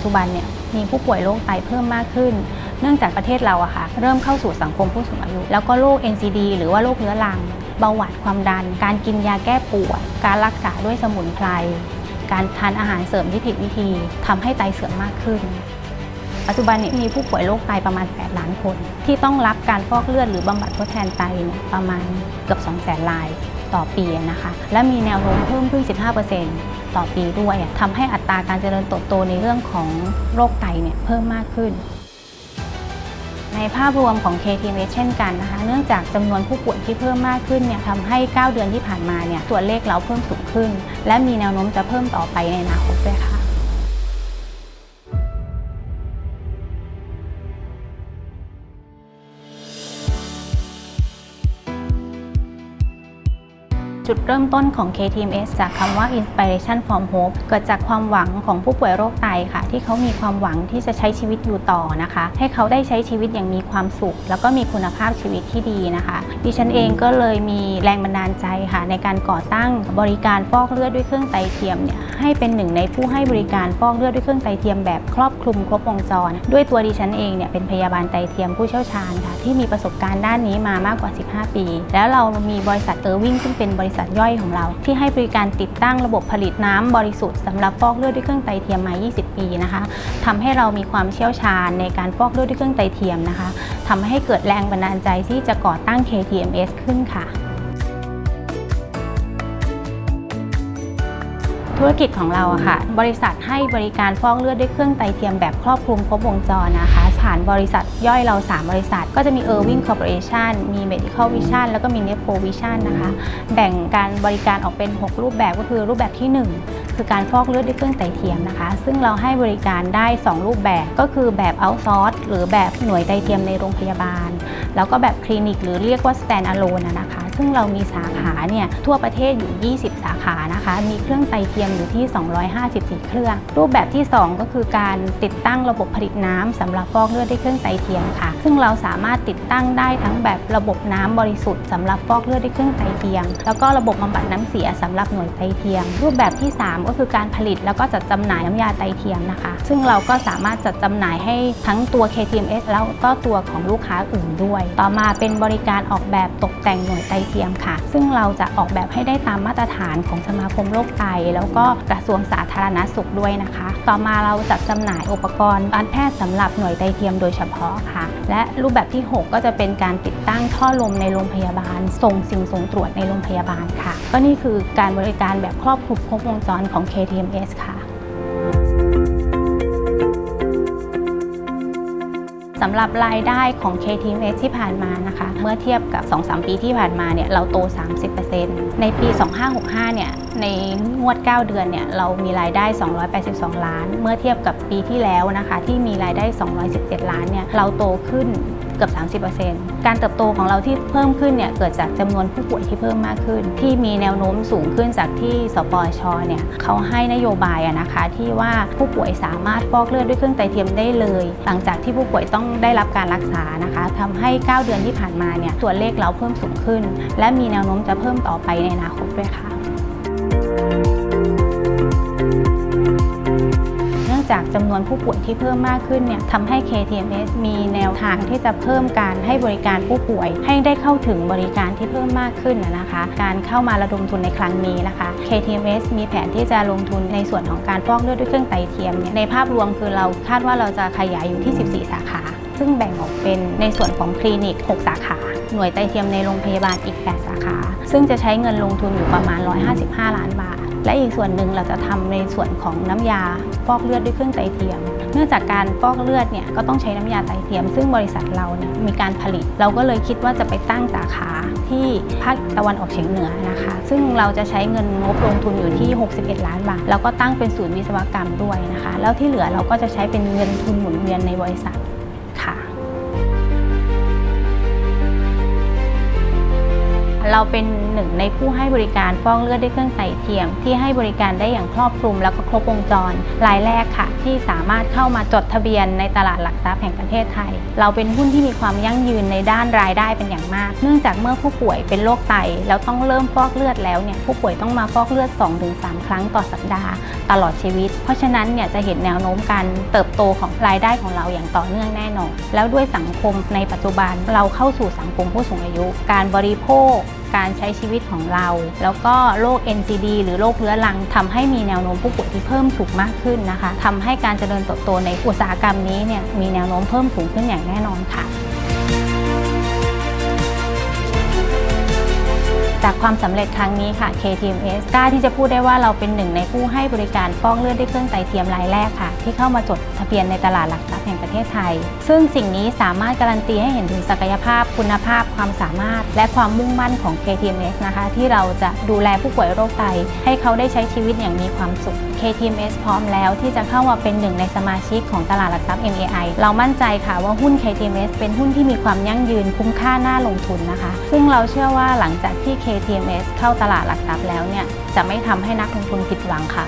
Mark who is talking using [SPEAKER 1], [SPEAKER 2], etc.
[SPEAKER 1] จจุบันเนี่ยมีผู้ป่วยโรคไตเพิ่มมากขึ้น เนื่องจากประเทศเราอะค่ะเริ่มเข้าสู่สังคมผู้สูงอายุ แล้วก็โรค NCD หรือว่าโรคเรื้อรัง เบาหวานความดัน การกินยาแก้ปวด การรักษาด้วยสมุนไพร การทานอาหารเสริมที่ผิดวิธีทำให้ไตเสื่อมมากขึ้น ปัจจุบันเนี่ยมีผู้ป่วยโรคไตประมาณ 8 ล้านคน ที่ต้องรับการฟอกเลือดหรือบำบัดทดแทนไตเนี่ยประมาณเกือบ 2 0 0 0 0 0รายต่อปีนะคะ และมีแนวโน้มเพิ่มขึ้น 15% ต่อปีด้วยทำให้อัตราการเจริญเติบโตในเรื่องของโรคไตเนี่ยเพิ่มมากขึ้น ในภาพรวมของ KTMS เช่นกันนะคะ เนื่องจากจำนวนผู้ป่วยที่เพิ่มมากขึ้นเนี่ยทำให้ 9 เดือนที่ผ่านมาเนี่ยตัวเลขเราเพิ่มสูงขึ้น และมีแนวโน้มจะเพิ่มต่อไปในอนาคตด้วยค่ะ จุดเริ่มต้นของ KTMS จากคำว่า Inspiration from Hope เกิดจากความหวังของผู้ป่วยโรคไตค่ะ ที่เขามีความหวังที่จะใช้ชีวิตอยู่ต่อนะคะ ให้เขาได้ใช้ชีวิตอย่างมีความสุข แล้วก็มีคุณภาพชีวิตที่ดีนะคะดิฉันเองก็เลยมีแรงบันดาลใจค่ะ ในการก่อตั้งบริการฟอกเลือดด้วยเครื่องไตเทียมเนี่ยให้เป็นหนึ่งในผู้ให้บริการฟอกเลือดด้วยเครื่องไตเทียมแบบครอบคลุมครบวงจร ด้วยตัวดิฉันเองเนี่ยเป็นพยาบาลไตเทียมผู้เชี่ยวชาญค่ะที่มีประสบการณ์ด้านนี้มามากกว่า 15 ปี แล้วเรามีบริษัทเออร์วิงซึ่งเป็นบริษัทย่อยของเรา ที่ให้บริการติดตั้งระบบผลิตน้ำบริสุทธิ์สำหรับฟอกเลือดด้วยเครื่องไตเทียมมา 20 ปีนะคะทำให้เรามีความเชี่ยวชาญในการฟอกเลือดด้วยเครื่องไตเทียมนะคะทำให้เกิดแรงบันดาลใจที่จะก่อตั้ง KTMS ขึ้นค่ะธุรกิจของเราอะค่ะ บริษัทให้บริการฟอกเลือดด้วยเครื่องไตเทียมแบบครอบคลุมครบวงจรนะคะ ผ่านบริษัทย่อยเรา 3 บริษัท ก็จะมี Irving Corporation มี Medical Vision แล้วก็มี Nepo Vision นะคะ แบ่งการบริการออกเป็น 6 รูปแบบก็คือรูปแบบที่ 1 คือการฟอกเลือดด้วยเครื่องไตเทียมนะคะ ซึ่งเราให้บริการได้ 2 รูปแบบก็คือแบบ outsource หรือแบบหน่วยไตเทียมในโรงพยาบาล แล้วก็แบบคลินิกหรือเรียกว่า stand alone นะคะ ซึ่งเรามีสาขาเนี่ยทั่วประเทศอยู่ 20 สา ขานะคะ มีเครื่องไตเทียมอยู่ที่ 254 เครื่อง รูปแบบที่ 2 ก็คือการติดตั้งระบบผลิตน้ำสำหรับฟอกเลือดด้วยเครื่องไตเทียมค่ะ ซึ่งเราสามารถติดตั้งได้ทั้งแบบระบบน้ำบริสุทธิ์สำหรับฟอกเลือดด้วยเครื่องไตเทียม แล้วก็ระบบบำบัดน้ำเสียสำหรับหน่วยไตเทียม รูปแบบที่ 3 ก็คือการผลิตแล้วก็จัดจำหน่ายน้ำยาไตเทียมนะคะ ซึ่งเราก็สามารถจัดจำหน่ายให้ทั้งตัว KTMS แล้วก็ตัวของลูกค้าอื่นด้วย ต่อมาเป็นบริการออกแบบตกแต่งหน่วยไตเทียมค่ะ ซึ่งเราจะออกแบบให้ได้ตามมาตรฐานของสมาคมโรคไต แล้วก็กระทรวงสาธารณสุขด้วยนะคะ ต่อมาเราจัดจำหน่ายอุปกรณ์การแพทย์สำหรับหน่วยไตเทียมโดยเฉพาะค่ะ และรูปแบบที่ 6 ก็จะเป็นการติดตั้งท่อลมในโรงพยาบาล ส่งสิ่งส่งตรวจในโรงพยาบาลค่ะ ก็นี่คือการบริการแบบครอบคลุมครบวงจรของ KTMS ค่ะ สำหรับรายได้ของ KTMS ที่ผ่านมานะคะ เมื่อเทียบกับ 2-3 ปีที่ผ่านมาเนี่ยเราโต 30%ในปี 2565 เนี่ยในงวด 9 เดือนเนี่ยเรามีรายได้ 282 ล้าน เมื่อเทียบกับปีที่แล้วนะคะ ที่มีรายได้ 217 ล้านเนี่ยเราโตขึ้น กือบ 30%การเติบโตของเราที่เพิ่มขึ้นเนี่ยเกิดจากจำนวนผู้ป่วยที่เพิ่มมากขึ้น ที่มีแนวโน้มสูงขึ้นจากที่สปชเนี่ยเขาให้นโยบายอะนะคะที่ว่าผู้ป่วยสามารถฟอกเลือดด้วยเครื่องไตเทียมได้เลย หลังจากที่ผู้ป่วยต้องได้รับการรักษานะคะทำให้ 9 เดือนที่ผ่านมาเนี่ยตัวเลขเราเพิ่มสูงขึ้น และมีแนวโน้มจะเพิ่มต่อไปในอนาคตด้วยค่ะ จากจำนวนผู้ป่วยที่เพิ่มมากขึ้นเนี่ยทำให้ KTMS มีแนวทางที่จะเพิ่มการให้บริการผู้ป่วย ให้ได้เข้าถึงบริการที่เพิ่มมากขึ้นนะคะ การเข้ามาระดมทุนในครั้งนี้นะคะ KTMS มีแผนที่จะลงทุนในส่วนของการฟอกเลือดด้วยเครื่องไตเทียมยในภาพรวมคือเราคาดว่าเราจะขยายอยู่ที่ 14 สาขา ซึ่งแบ่งออกเป็นในส่วนของคลินิก 6 สาขา หน่วยไตเทียมในโรงพยาบาลอีก 8 สาขา ซึ่งจะใช้เงินลงทุนอยู่ประมาณ 155 ล้านบาท และอีกส่วนหนึ่งเราจะทำในส่วนของน้ำยาฟอกเลือดด้วยเครื่องไตเทียม เนื่องจากการฟอกเลือดเนี่ยก็ต้องใช้น้ำยาไตเทียม ซึ่งบริษัทเราเนี่ยมีการผลิต เราก็เลยคิดว่าจะไปตั้งสาขาที่ภาคตะวันออกเฉียงเหนือนะคะ ซึ่งเราจะใช้เงินงบลงทุนอยู่ที่ 61 ล้านบาท แล้วก็ตั้งเป็นศูนย์วิศวกรรมด้วยนะคะ แล้วที่เหลือเราก็จะใช้เป็นเงินทุนหมุนเวียนในบริษัทค่ะเราเป็น นึ่งในผู้ให้บริการฟอกเลือดด้วยเครื่องไตเทียม ที่ให้บริการได้อย่างครอบคลุมแล้วก็ครบวงจรรายแรกค่ะ ที่สามารถเข้ามาจดทะเบียนในตลาดหลักทรัพย์แห่งประเทศไทย เราเป็นหุ้นที่มีความยั่งยืนในด้านรายได้เป็นอย่างมาก เนื่องจากเมื่อผู้ป่วยเป็นโรคไตแล้วต้องเริ่มฟอกเลือดแล้วเนี่ยผู้ป่วยต้องมาฟอกเลือด 2-3 ครั้งต่อสัปดาห์ตลอดชีวิต เพราะฉะนั้นเนี่ยจะเห็นแนวโน้มการเติบโตของรายได้ของเราอย่างต่อเนื่องแน่นอน แล้วด้วยสังคมในปัจจุบันเราเข้าสู่สังคมผู้สูงอายุ การบริโภค การใช้ชีวิตของเรา แล้วก็โรค NCD หรือโรคเรื้อรังทำให้มีแนวโน้มผู้ป่วยที่เพิ่มสูงมากขึ้นนะคะทำให้การเจริญเติบโตในอุตสาหกรรมนี้เนี่ยมีแนวโน้มเพิ่มสูงขึ้นอย่างแน่นอนค่ะ จากความสำเร็จครั้งนี้ค่ะ KTMS กล้าที่จะพูดได้ว่าเราเป็นหนึ่งในผู้ให้บริการฟอกเลือดด้วยเครื่องไตเทียมรายแรกค่ะ ที่เข้ามาจดทะเบียนในตลาดหลักทรัพย์แห่งประเทศไทย ซึ่งสิ่งนี้สามารถการันตีให้เห็นถึงศักยภาพคุณภาพ ความสามารถ และความมุ่งมั่นของ KTMS นะคะ ที่เราจะดูแลผู้ป่วยโรคไต ให้เขาได้ใช้ชีวิตอย่างมีความสุข KTMS พร้อมแล้วที่จะเข้ามาเป็นหนึ่งในสมาชิกของตลาดหลักทรัพย์ MAI เรามั่นใจค่ะว่าหุ้น KTMS เป็นหุ้นที่มีความยั่งยืนคุ้มค่าน่าลงทุนนะคะ ซึ่งเราเชื่อว่าหลังจากที่ KTMS เข้าตลาดหลักทรัพย์แล้วเนี่ยจะไม่ทำให้นักลงทุนผิดหวังค่ะ